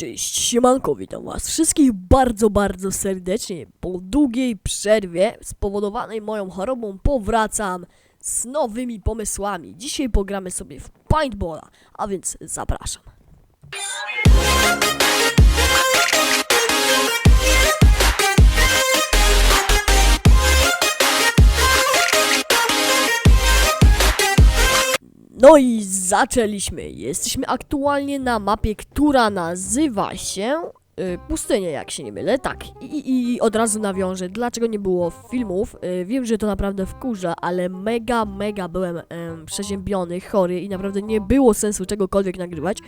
Cześć, siemanko, witam was wszystkich bardzo, bardzo serdecznie. Po długiej przerwie spowodowanej moją chorobą powracam z nowymi pomysłami. Dzisiaj pogramy sobie w paintballa, a więc zapraszam. No i zaczęliśmy. Jesteśmy aktualnie na mapie, która nazywa się y, jak się nie mylę. Tak. I, i, od razu nawiążę, dlaczego nie było filmów. Y, wiem, że to naprawdę wkurza, ale mega, mega byłem em, przeziębiony, chory i naprawdę nie było sensu czegokolwiek nagrywać.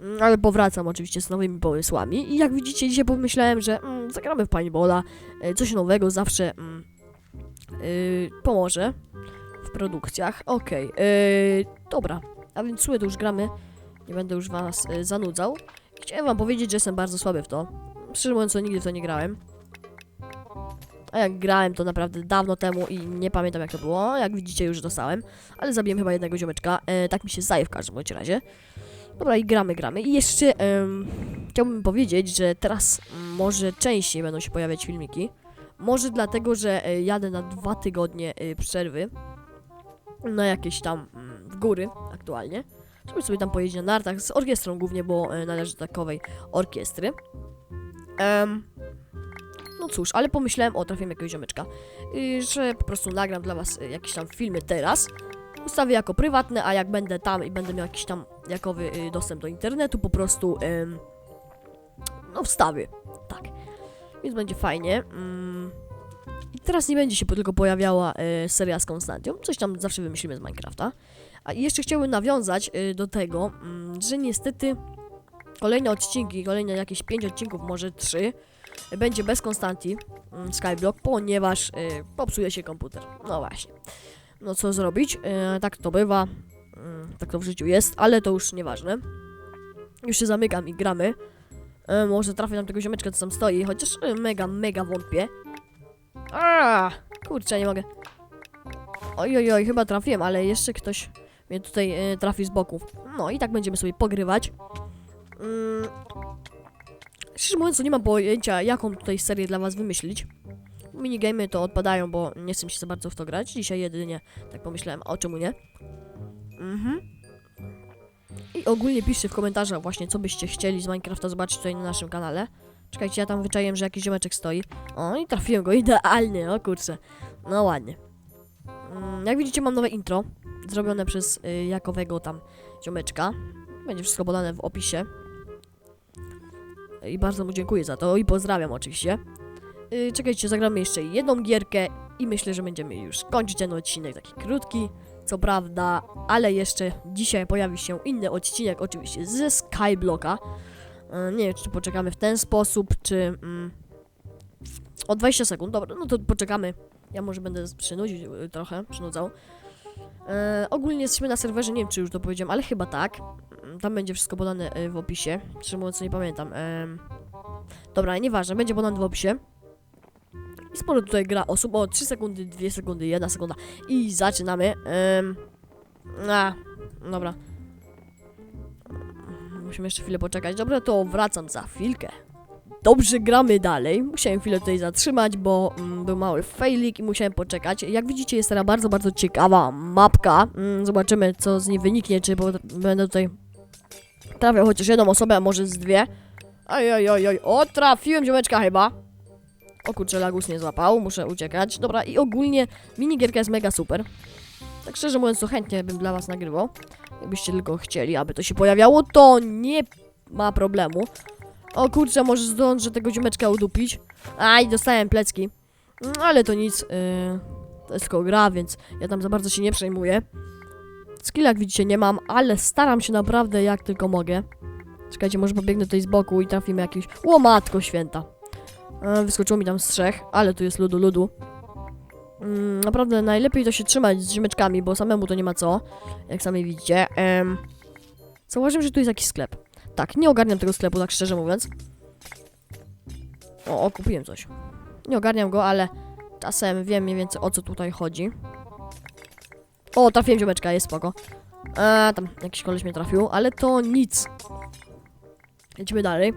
Mm, Ale powracam oczywiście z nowymi pomysłami. I jak widzicie, dzisiaj pomyślałem, że mm, zagramy w paintballa. Y, coś nowego zawsze mm, y, pomoże produkcjach. Okej, yy, dobra. A więc słuchaj, to już gramy. Nie będę już was y, zanudzał. Chciałem wam powiedzieć, że jestem bardzo słaby w to. Szczerze mówiąc, to nigdy w to nie grałem. A jak grałem, to naprawdę dawno temu i nie pamiętam jak to było. Jak widzicie, już dostałem. Ale zabiłem chyba jednego ziomeczka. E, tak mi się zdaje w każdym bądź razie. Dobra, i gramy, gramy. I jeszcze chciałbym powiedzieć, że teraz może częściej będą się pojawiać filmiki. Może dlatego, że e, jadę na dwa tygodnie e, przerwy na jakieś tam mm, w góry aktualnie. Żeby sobie tam pojeździć na nartach z orkiestrą głównie, bo e, należy do takowej orkiestry. No cóż, ale pomyślałem, o trafiłem jakiegoś ziomeczka, y, że po prostu nagram dla was y, jakieś tam filmy teraz. Ustawię jako prywatne, a jak będę tam i będę miał jakiś tam jakowy y, dostęp do internetu, po prostu no wstawię. Tak. Więc będzie fajnie. Mm. I teraz nie będzie się tylko pojawiała e, seria z Konstantią. Coś tam zawsze wymyślimy z Minecrafta. A jeszcze chciałbym nawiązać e, do tego, mm, że niestety kolejne odcinki, kolejne jakieś 5 odcinków, może 3, będzie bez Konstanti mm, Skyblock, ponieważ e, popsuje się komputer. No właśnie. No co zrobić? Tak to bywa. Mm, tak to w życiu jest, ale to już nieważne. Już się zamykam i gramy. Może trafię tam tego ziomeczka, co tam stoi, chociaż mega, mega wątpię. Kurczę, nie mogę. Oj, oj, chyba trafiłem, ale jeszcze ktoś mnie tutaj e, trafi z boków. No i tak będziemy sobie pogrywać. Mm. Szczerze mówiąc, nie mam pojęcia, jaką tutaj serię dla was wymyślić. Minigamy to odpadają, bo nie chcę się za bardzo w to grać. Dzisiaj jedynie tak pomyślałem, o czemu nie? Mhm. I ogólnie piszcie w komentarzach właśnie, co byście chcieli z Minecrafta zobaczyć tutaj na naszym kanale. Czekajcie, ja tam wyczaiłem, że jakiś ziomeczek stoi. O, i trafiłem go idealnie, o kurczę. No ładnie. Mm, jak widzicie, mam nowe intro. Zrobione przez y, Jakowego tam ziomeczka. Będzie wszystko podane w opisie. I bardzo mu dziękuję za to i pozdrawiam oczywiście. Y, czekajcie, zagramy jeszcze jedną gierkę i myślę, że będziemy już kończyć ten odcinek, taki krótki, co prawda, ale jeszcze dzisiaj pojawi się inny odcinek, oczywiście ze Skyblocka. E, Nie wiem, czy poczekamy w ten sposób, czy... Mm, o 20 sekund, dobra, no to poczekamy. Ja może będę przynudzić y, trochę, przynudzał. E, ogólnie jesteśmy na serwerze, nie wiem czy już to powiedziałem, ale chyba tak. Mm, Tam będzie wszystko podane y, w opisie. Szczerze mówiąc, nie pamiętam. Em, dobra, nieważne, będzie podane w opisie. I sporo tutaj gra osób. O, 3 sekundy, 2 sekundy, 1 sekunda. I zaczynamy. Em, a, dobra. Musimy jeszcze chwilę poczekać. Dobra, to wracam za chwilkę. Dobrze, gramy dalej. Musiałem chwilę tutaj zatrzymać, bo mm, był mały failik i musiałem poczekać. Jak widzicie, jest teraz bardzo, bardzo ciekawa mapka. Mm, zobaczymy, co z niej wyniknie, czy będę tutaj trafiał chociaż jedną osobę, a może z dwie. Oj, oj, oj, oj, o, trafiłem ziomeczka chyba. O kurczę, lagus nie złapał, muszę uciekać. Dobra, i ogólnie minigierka jest mega super. Tak szczerze mówiąc, to chętnie bym dla was nagrywał. Jakbyście tylko chcieli, aby to się pojawiało, to nie ma problemu. O kurczę, może zdążę tego ziomeczka udupić. Aj, dostałem plecki. Mm, Ale to nic. Yy, to jest tylko gra, więc ja tam za bardzo się nie przejmuję. Skill jak widzicie nie mam, ale staram się naprawdę jak tylko mogę. Czekajcie, może pobiegnę tutaj z boku i trafimy jakieś... O matko święta. E, wyskoczyło mi tam z trzech, ale tu jest ludu ludu. Mm, naprawdę najlepiej to się trzymać z ziomeczkami, bo samemu to nie ma co. Jak sami widzicie. Em, zauważyłem, że tu jest jakiś sklep. Tak, nie ogarniam tego sklepu, tak szczerze mówiąc. O, o, kupiłem coś. Nie ogarniam go, ale czasem wiem mniej więcej o co tutaj chodzi. O, trafiłem ziomeczka, jest spoko. E, tam jakiś koleś mnie trafił, ale to nic. Lecimy dalej.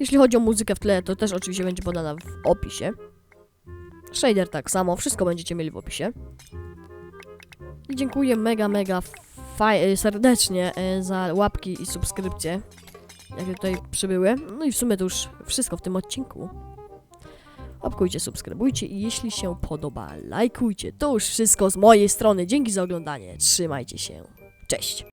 Jeśli chodzi o muzykę w tle, to też oczywiście będzie podana w opisie. Shader tak samo, wszystko będziecie mieli w opisie. I dziękuję mega, mega y, serdecznie y, za łapki i subskrypcje, jakie tutaj przybyły. No i w sumie to już wszystko w tym odcinku. Łapkujcie, subskrybujcie i jeśli się podoba, lajkujcie. To już wszystko z mojej strony. Dzięki za oglądanie. Trzymajcie się. Cześć.